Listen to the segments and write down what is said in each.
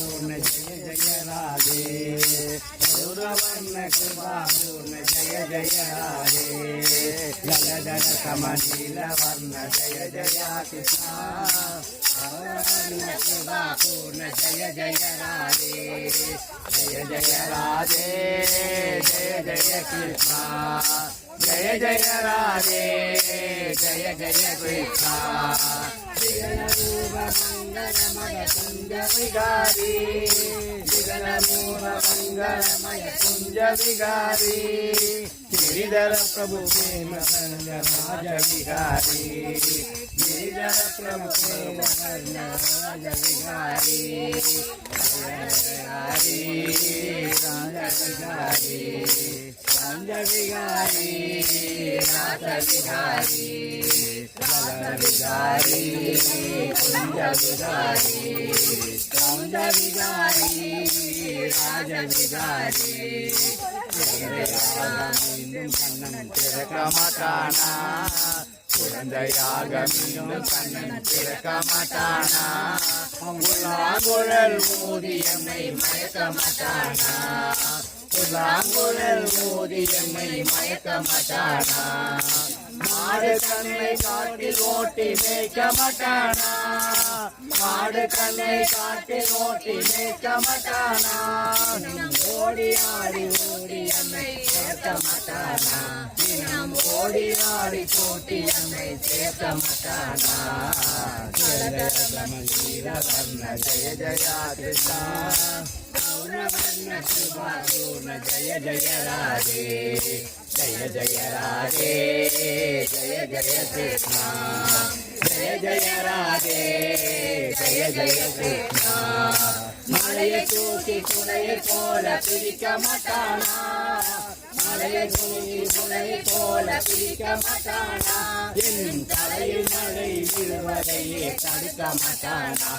పూర్ణ జయ జయ రాధే గౌరవర్ణ కృపా జయ జయ రాధే జలధర సమనీల వర్ణ జయ జయ కృష్ణ గౌరవర్ణ కృపా జయ జయ రాధే జయ జయ రాధే జయ జయ కృష్ణ జయ జయ రాధే జయ జయ కృష్ణ मङ्गलमय कुञ्ज विगारे मङ्गलमय कुञ्ज विगारे गिरिधर प्रभु प्रेम राज विहारे गिरिधर प्रभु प्रेम राज विहारे நந்த விகாரி ராச விகாரி ராச விகாரி குந்த விகாரி கந்த விகாரி ராஜ விகாரி இன்னும் கண்ணன் திறக்க மாட்டானா குழந்தையாக மீண்டும் கண்ணன் திறக்க மாட்டானா குழல் ஊதி என்னை மயக்க மாட்டானா புல்லாங்குழல் ஊதி என்னை மயக்க மாட்டானா மாடு கண்ணை காட்டில் ஓட்டி மேய்க்க மாட்டானா மாடு கண்ணை காட்டில் ஓட்டி மேய்க்க மாட்டானா ஓடி ஆடி ஓடி என்னை சேர்க்க மாட்டானா தினம் ஓடி ஆடி கூட்டி என்னை சேர்க்க மாட்டானா வர்ண ஜெய ஜயா கிருஷ்ணா. జయ జయ రాధే జయ జయ రాధే జయ జయ కృష్ణ జయ జయ రాధే జయ జయ కృష్ణ మలయ చూసి కులయ కోల పిలిక మటానా. போல பிரிக்க மாட்டானா போல பிரிக்க மாட்டானா என் தலையில் மழை விழுவதையே தடுக்க மாட்டானா?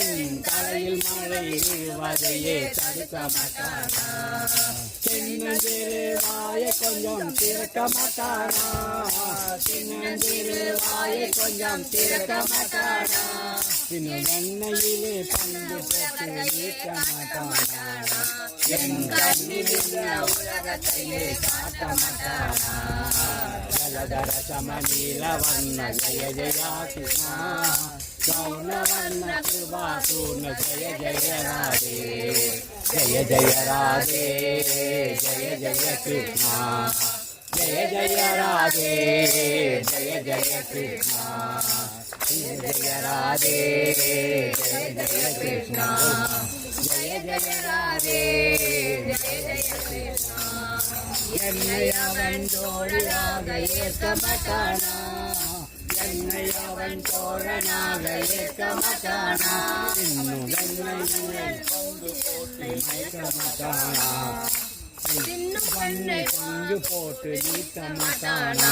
என் தலையில் மழை விழுவதையே தடுக்க மாட்டானா சின்னஞ்சிறு வாயை கொஞ்சம் திறக்க மாட்டானா? சின்னஞ்சிறு வாயை கொஞ்சம் திறக்க மாட்டானா இன்னும் வெண்ணையிலே பந்து நீக்க மாட்டானா? జలధర సమనీలవర్ణ జయ జయా కృష్ణ గౌనవర్ణ కృపాపూర్ణ జయ జయ రాధే జయ జయ రాధే జయ జయ కృష్ణ జయ జయ రాధే జయ జయ కృష్ణ. జయ రాధే జయ జయ కృష్ణ జయ జయ రాధే జయ జయ కృష్ణ ఎన్నయవన్ జోడియాగ ఏకమటాన ఎన్నయవన్ తోడనాగ ఏకమటాన నిన్ను గన్నయ్య కొండు பங்கு போட்டு மயக்க மாட்டானா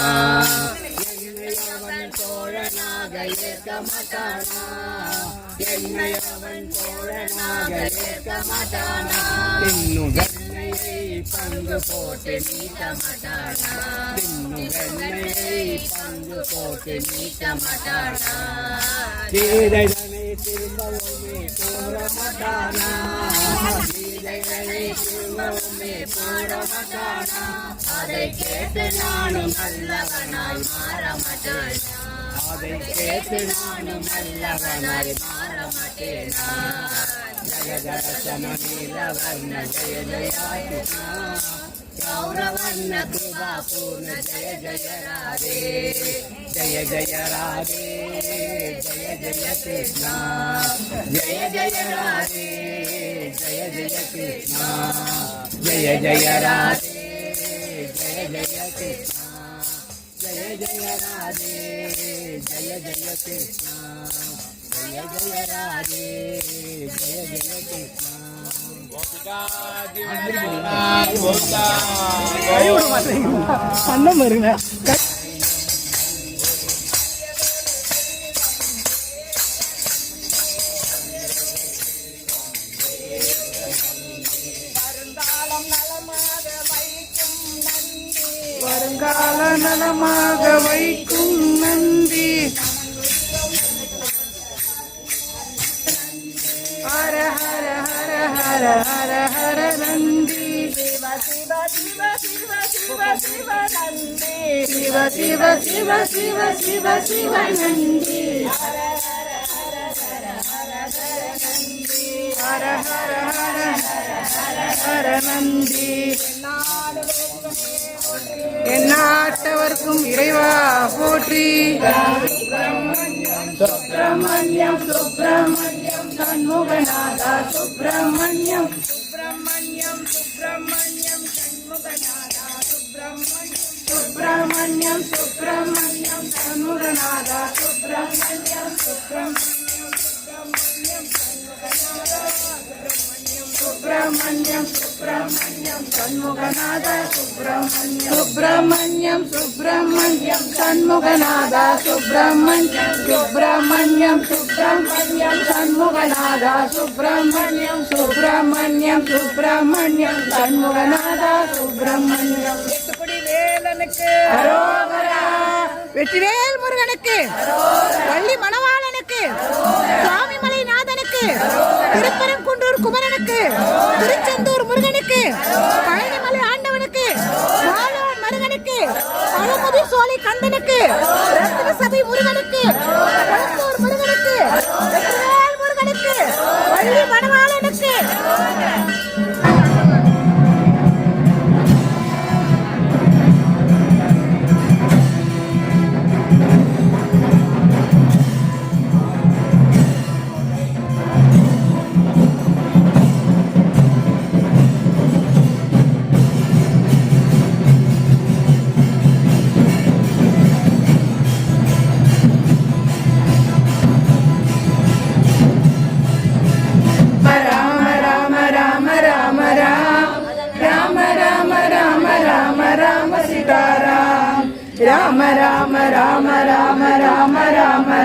என்னை அவன் தோழனாக ஏற்க மாட்டானா என்னை அவன் தோழனாக ஏற்க மாட்டானா இன்னும் பங்கு போட்டு நீட்டமாட்டானா மாட்டானா பங்கு போட்டு நீட்டமாட்டானா கீதைதனை திரும்பவுமே தோற மாட்டானா கீதைதனை திரும்பவும் பாட மாட்டானா அதை கேட்டு நானும் நல்லவனாய் மாற மாட்டேனா அதை கேட்டு நானும் நல்லவனாய் மாற மாட்டேனா ஜகதரசமீல வர்ண ஜய ஜயா கிருஷ்ணா கௌரவர்ண கிருபா பூர்ண ஜய ஜய ராதே ஜய ஜய ராதே ஜய ஜய கிருஷ்ணா ஜய ஜய ராதே ஜய ஜய கிருஷ்ணா ஜய ஜய ராதே கிருஷ்ணா ஜய ஜய ராதே ஜய ஜய கிருஷ்ணா ஜய ஜய ராதே ஜய ஜய கிருஷ்ணா அண்ணன் வருங்க வருங்கால நலமாக வைக்கும் நந்தி. ஹர ஹர ஹர ஹர ஹர ஹர நந்தி. சிவ சிவ சிவ சிவ சிவ சிவ நந்தி. சிவ சிவ சிவ சிவ சிவ சிவ நந்தி. ஹர ஹர ஹர ஹர ஹர ஹர நந்தி எந்நாட்டவர்க்கும் இறைவா போற்றி சுப்பிரமணியம் சுப்பிரமணியம் சண்முகநாதா சுப்பிரமணியம் சுப்பிரமணியம் சுப்பிரமணியம் சண்முகநாதா சுப்பிரமணியம் சுப்பிரமணியம் சுப்பிரமணியம் சண்முகநாதா சுப்பிரமணியம் சுப்பிரமணியம் சுப்பிரமணியம் சண்முகநாதா சுப்பிரமணியம் சுப்பிரமணியம் சண்முகநாதா சுப்பிரமணியம். சுப்பிரமணியம் சுப்பிரமணியம் சண்முகநாதா சுப்பிரமணியம் சுப்பிரமணியம் சுப்பிரமணியம் சண்முகநாதா சுப்பிரமணியம் எட்டுக்குடி வேலனுக்கு. அரோகரா. வெற்றிவேல் முருகனுக்கு. வள்ளி மணவாளனுக்கு.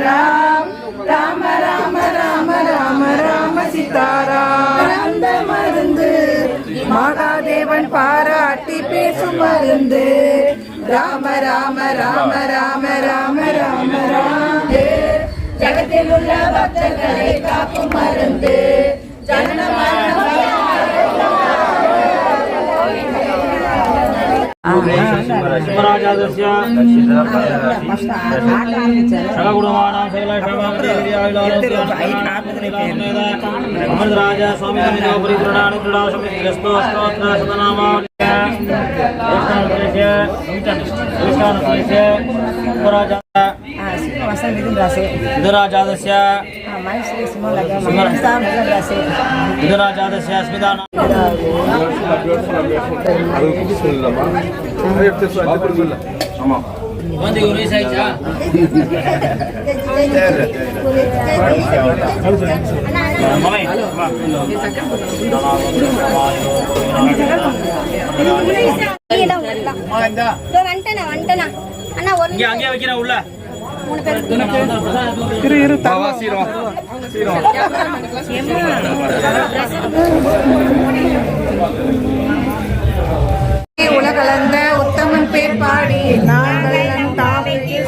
ராம் ராம ராம ராம ராம ராம சீதாராம். மருந்து மகாதேவன் பாராட்டி பேசும் மருந்து. ராம ராம ராம ராம ராம ராம ராம். ஜகத்தில் உள்ள பக்தர்களை காக்கும் மருந்து. स्वराजादस्य शकगुणमाणां शैलाशामृतराज स्वामिनोपरि क्रीडाणि क्रीडाशमिस्तोस्तोत्र शतनामावलिष्ठानुदेश स्वराजा मसन मिथुन राशि धुराजादस्य महेश्वरी राशि धुराजादस्य अस्मिदान ஆமாம் வந்து ஒரே சாய்ச்சா வந்துட்டேனா வந்துட்டேனா அண்ணா ஒரு அங்கேயே வைக்கிறேன் உள்ள பேர் இரு உலகளந்த உத்தமன் பேர் பாடி நாங்கள்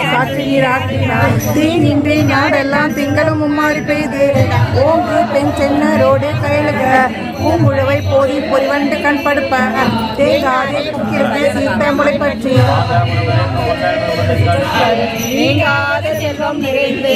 சாட்சி நீராட்டினார் தீ நின்றே நாடெல்லாம் திங்களும் மும்மாறி பெய்து. ஓங்கு பெண் சென்னரோடு கயலுக. பூங்குழுவை போதி பொறிவண்டு கண் படுப்ப. தேங்காதே புக்கிற்கு சீத்த முளை பற்றி நீங்காத செல்வம் நிறைந்து